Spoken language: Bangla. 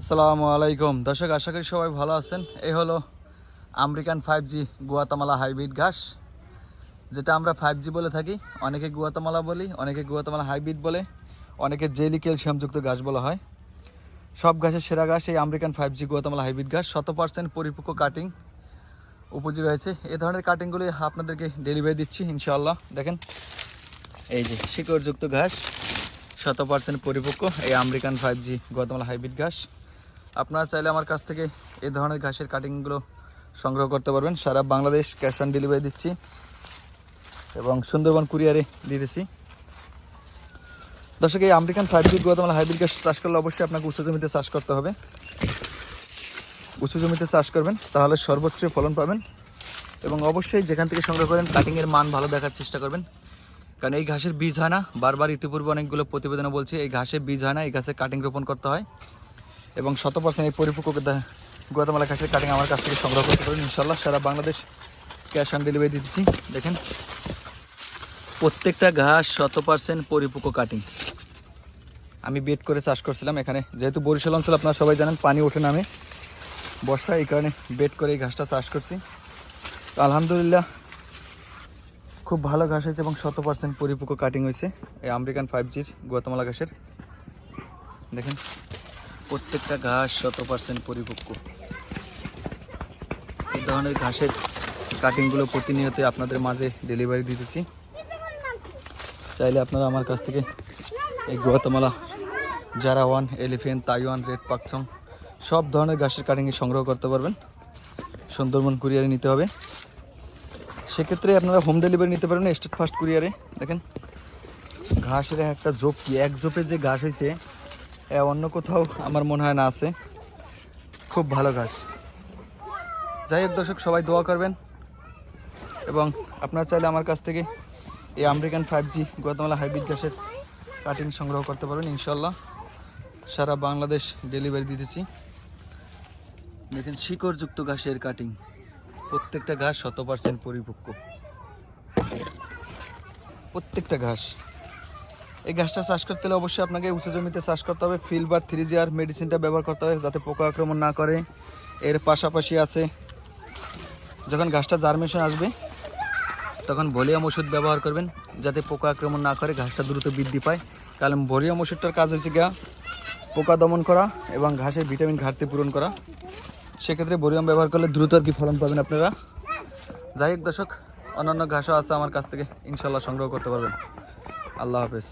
আসসালামু আলাইকুম। দর্শক, আশা করি সবাই ভালো আছেন। এই হলো American five G Guatemala hybrid ঘাস, যেটা আমরা ফাইভ জি বলে থাকি। অনেকে গুয়াতামালা বলি, অনেকে গুয়াতামালা হাইব্রিড বলে, অনেকে জেলি ক্যালসিয়ামযুক্ত ঘাস বলা হয়। সব ঘাসের সেরা ঘাস এই American five G Guatemala hybrid ঘাস। শত পার্সেন্ট পরিপক্ক কাটিং উপযোগী হয়েছে। এই ধরনের কাটিংগুলি আপনাদেরকে ডেলিভারি দিচ্ছি, ইনশাআল্লাহ। দেখেন, এই যে শিকড়যুক্ত ঘাস, শত পার্সেন্ট পরিপক্ক এই American five G Guatemala hybrid ঘাস। আপনারা চাইলে আমার কাছ থেকে এই ধরনের ঘাসের কাটিংগুলো সংগ্রহ করতে পারবেন। সারা বাংলাদেশ ক্যাশ অন ডেলিভারি দিচ্ছি এবং সুন্দরবন কুরিয়ারে দিতেছি দর্শক, এই American five G Guatemala hybrid ঘাস চাষ করলে অবশ্যই আপনাকে উঁচু জমিতে চাষ করতে হবে। উঁচু জমিতে চাষ করবেন, তাহলে সর্বোচ্চ ফলন পাবেন এবং অবশ্যই যেখান থেকে সংগ্রহ করেন কাটিংয়ের মান ভালো দেখার চেষ্টা করবেন। কারণ এই ঘাসের বীজ হয় না, বারবার ইতিপূর্বে অনেকগুলো প্রতিবেদনে বলছে, এই ঘাসের বীজ হয় না, এই ঘাসে কাটিং রোপণ করতে হয়। এবং শত পার্সেন্ট এই পরিপক্ক গোয়াতামালা ঘাসের কাটিং আমার কাছ থেকে সংগ্রহ করতে পারেন ইনশাল্লাহ সারা বাংলাদেশ ক্যাশ অন ডেলিভারি দিতেছি দেখেন, প্রত্যেকটা ঘাস শত পার্সেন্ট পরিপক্ক কাটিং আমি বেড করে চাষ করছিলাম এখানে। যেহেতু বরিশাল অঞ্চল, আপনারা সবাই জানেন, পানি ওঠে নামে। বর্ষা এই কারণে বেড করে এই ঘাসটা চাষ করছি। তো আলহামদুলিল্লাহ, খুব ভালো ঘাস হয়েছে এবং শত পার্সেন্ট পরিপক্ক কাটিং হয়েছে। এই আমেরিকান ফাইভ জির গোয়াতামালা ঘাসের। দেখেন প্রত্যেকটা ঘাস শত পার্সেন্ট পরিপক্ক। এই ধরনের ঘাসের কাটিংগুলো প্রতিনিয়ত আপনাদের মাঝে ডেলিভারি দিতেছি। চাইলে আপনারা আমার কাছ থেকে এই গোয়াতামালা জারা one elephant Taiwan, red Pakchong সব ধরনের ঘাসের কাটিংয়ে সংগ্রহ করতে পারবেন। সুন্দরবন কুরিয়ারে নিতে হবে। সেক্ষেত্রে আপনারা হোম ডেলিভারি নিতে পারবেন স্টেট ফার্স্ট কুরিয়ারে। দেখেন, ঘাসের একটা জোপ কি? এক জোপে যে ঘাস হয়েছে অন্য কোথাও আমার মনে হয় না আছে। খুব ভালো ঘাস যাই হোক দর্শক, সবাই দোয়া করবেন। এবং আপনারা চাইলে আমার কাছ থেকে এই American five G Guatemala hybrid গ্যাসের কাটিং সংগ্রহ করতে পারবেন ইনশাল্লাহ সারা বাংলাদেশ ডেলিভারি দিতেছি। দেখেন, শিকড়যুক্ত ঘাসের কাটিং প্রত্যেকটা ঘাস শত পার্সেন্ট পরিপক্ক। প্রত্যেকটা ঘাস। এই ঘাসটা চাষ করতে হলে অবশ্যই আপনাকে উঁচু জমিতে চাষ করতে হবে ফিলবার থ্রি জিআর মেডিসিনটা ব্যবহার করতে হবে যাতে পোকা আক্রমণ না করে। এর পাশাপাশি আছে, যখন ঘাসটা জার্মেশন আসবে, তখন ভলিউম ওষুধ ব্যবহার করবেন যাতে পোকা আক্রমণ না করে ঘাসটা দ্রুত বৃদ্ধি পায়। কারণ ভলিউম ওষুধটার কাজ হয়েছে গা পোকা দমন করা এবং ঘাসের ভিটামিন ঘাটতি পূরণ করা। সেক্ষেত্রে বরিয়াম ব্যবহার করলে দ্রুত আর কি ফলন পাবেন আপনারা। যাই হোক দর্শক, অন্যান্য ঘাসও আছে আমার কাছ থেকে ইনশাল্লাহ সংগ্রহ করতে পারবেন। আল্লাহ হাফেজ।